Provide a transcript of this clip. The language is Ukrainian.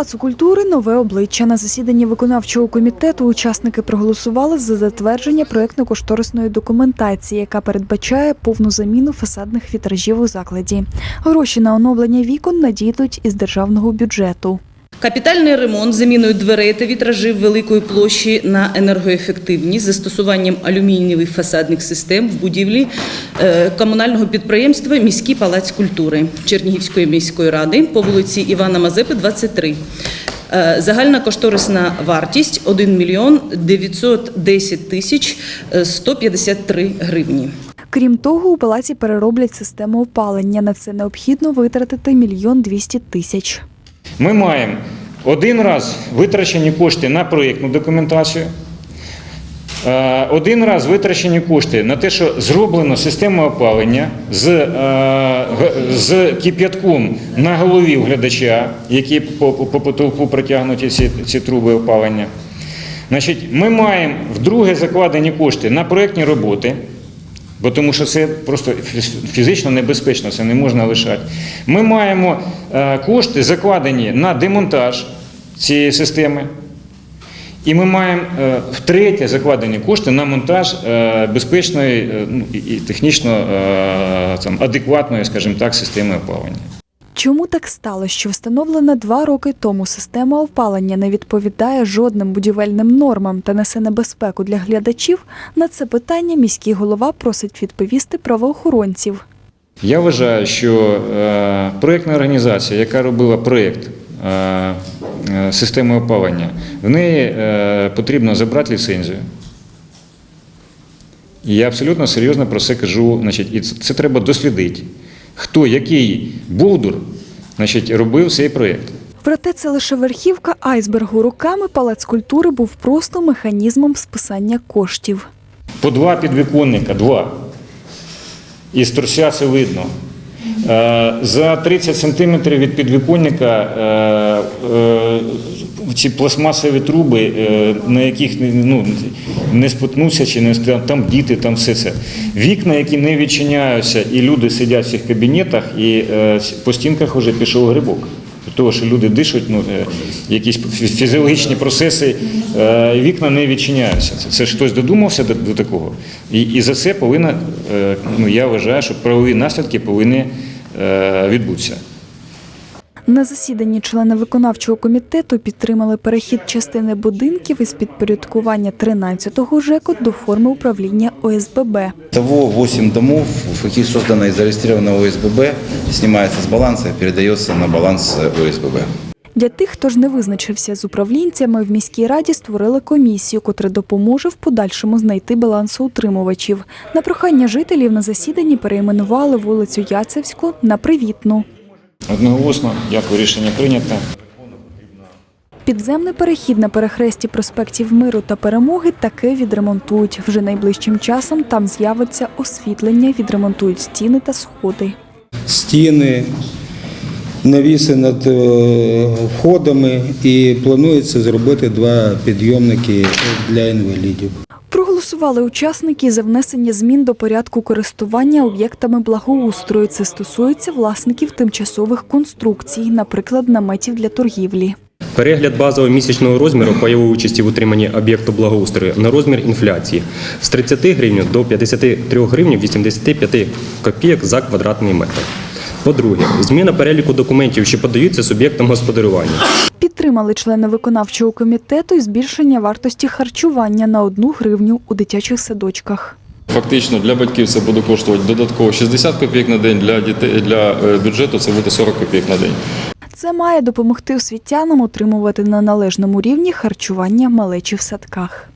Палацу культури нове обличчя. На засіданні виконавчого комітету учасники проголосували за затвердження проєктно-кошторисної документації, яка передбачає повну заміну фасадних вітражів у закладі. Гроші на оновлення вікон надійдуть із державного бюджету. Капітальний ремонт заміною дверей та вітражів великої площі на енергоефективність застосуванням алюмінієвих фасадних систем в будівлі е, комунального підприємства Міський палац культури Чернігівської міської ради по вулиці Івана Мазепи, 23. Е, Загальна кошторисна вартість 1 мільйон 910 тисяч е, 153 гривні. Крім того, у палаці перероблять систему опалення. На це необхідно витратити мільйон двісті тисяч. Ми маємо один раз витрачені кошти на проєктну документацію, е, один раз витрачені кошти на те, що зроблено систему опалення з, е, з кип'ятком на голові у глядача, які по, по потолку протягнуті ці, ці труби опалення. Значить, ми маємо вдруге закладені кошти на проєктні роботи. Бо тому що це просто фізично небезпечно, це не можна лишати. Ми маємо е, кошти закладені на демонтаж цієї системи. І ми маємо е, втретє закладені кошти на монтаж е, безпечної ну, і- технічно там, адекватної, скажімо так, системи опалення. Чому так стало, що встановлена два роки тому система опалення не відповідає жодним будівельним нормам та несе небезпеку для глядачів? На це питання міський голова просить відповісти правоохоронців. Я вважаю, що е, проєктна організація, яка робила проєкт е, е, системи опалення, в неї потрібно забрати ліцензію. І я абсолютно серйозно про це кажу. Значить, і це треба дослідити, хто, який бовдур значить, робив цей проєкт. Проте це лише верхівка айсбергу. Роками палац культури був просто механізмом списання коштів. По два підвіконника, два. Із торся це видно. Е, За 30 сантиметрів від підвіконника е, е, ці пластмасові труби, е, на яких ну, не спотнуться чи не там діти, там все це. Вікна, які не відчиняються, і люди сидять в цих кабінетах, і е, по стінках вже пішов грибок. Того, що люди дишуть, ну, е, якісь фізіологічні процеси, вікна не відчиняються. Це, ж хтось додумався до, до такого. І, і за це повинна, ну, я вважаю, що правові наслідки повинні відбутися. На засіданні члени виконавчого комітету підтримали перехід частини будинків із підпорядкування 13-го ЖЕКу до форми управління ОСББ. Того 8 домов, в каких создано и зарегистрировано ОСББ, снимается с баланса и передается на баланс ОСББ. Для тих, хто ж не визначився з управлінцями, в міській раді створили комісію, котра допоможе в подальшому знайти балансоутримувачів. На прохання жителів на засіданні перейменували вулицю Яцевську на Привітну. Одноголосно, дякую, рішення прийнято. Підземний перехід на перехресті проспектів Миру та Перемоги таки відремонтують. Вже найближчим часом там з'явиться освітлення, відремонтують стіни та сходи. стіни, навіси над е, входами і планується зробити два підйомники для інвалідів. Проголосували учасники за внесення змін до порядку користування об'єктами благоустрою. Це стосується власників тимчасових конструкцій, наприклад, наметів для торгівлі. Перегляд базового місячного розміру пайової участі в утриманні об'єкту благоустрою на розмір інфляції з 30 гривень до 53 гривень 85 копійок за квадратний метр. По-друге, зміна переліку документів, що подаються суб'єктам господарювання. Підтримали члени виконавчого комітету і збільшення вартості харчування на одну гривню у дитячих садочках. Фактично для батьків це буде коштувати додатково 60 копійок на день, для дітей для е, бюджету це буде 40 копійок на день. Це має допомогти освітянам утримувати на належному рівні харчування малечі в садках.